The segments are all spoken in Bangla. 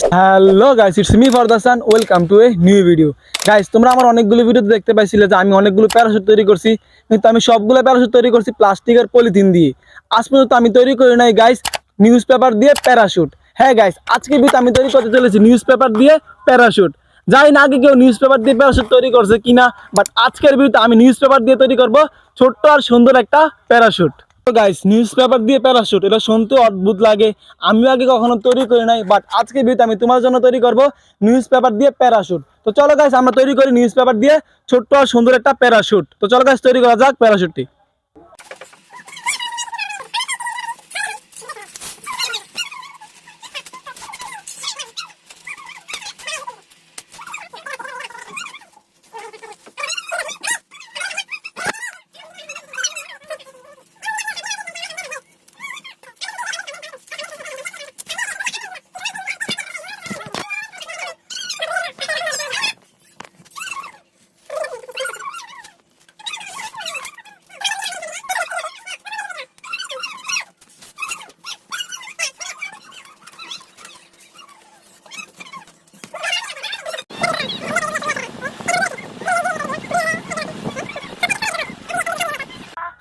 Hello guys it's me ফরদাসান welcome to a new video guys তোমরা আমার অনেকগুলো ভিডিওতে দেখতে পাইছিলে যে আমি অনেকগুলো প্যারাশুট তৈরি করছি, কিন্তু আমি সবগুলো প্যারাশুট তৈরি করছি প্লাস্টিক প্লাস্টিকের পলিথিন দিয়ে। আজ পর্যন্ত আমি তৈরি করি নাই গাইস নিউজ পেপার দিয়ে প্যারাশুট হ্যাঁ গাইস আজকে ভিডিও আমি তৈরি করতে চলেছি নিউজ পেপার দিয়ে প্যারাশুট যাই না আগে কেউ নিউজ পেপার দিয়ে প্যারাশুট তৈরি করছে কিনা বাট আজকের ভিডিওতে আমি নিউজ পেপার দিয়ে তৈরি করব ছোট্ট আর সুন্দর একটা প্যারাশুট গাইস নিউজ পেপার দিয়ে প্যারাশুট এটা শুনতে অদ্ভুত লাগে। আমিও আগে কখনো তৈরি করি নাই বাট আজকে ভিডিওতে আমি তোমার জন্য তৈরি করব নিউজ পেপার দিয়ে প্যারাশুট তো চলো গাইস আমরা তৈরি করি নিউজ পেপার দিয়ে ছোট্ট আর সুন্দর একটা প্যারাশুট তো চলো গাইস তৈরি করা যাক প্যারাশুটটি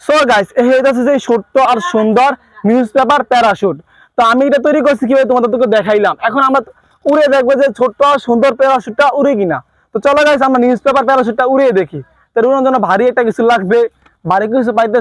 সো গাইস এই হচ্ছে যে ছোট্ট আর সুন্দর নিউজ পেপার প্যারাশুট তো আমি এটা তৈরি করছি কীভাবে তোমাদেরকে দেখাইলাম। এখন আমরা উড়ে দেখব যে ছোট্ট আর সুন্দর প্যারাশুটটা উড়ে কিনা। তো চলো গাইস আমরা নিউজ পেপার প্যারাশুটটা উড়িয়ে দেখি। তো উড়ানোর জন্য ভারী একটা কিছু লাগবে। ভারী কিছু পাইতে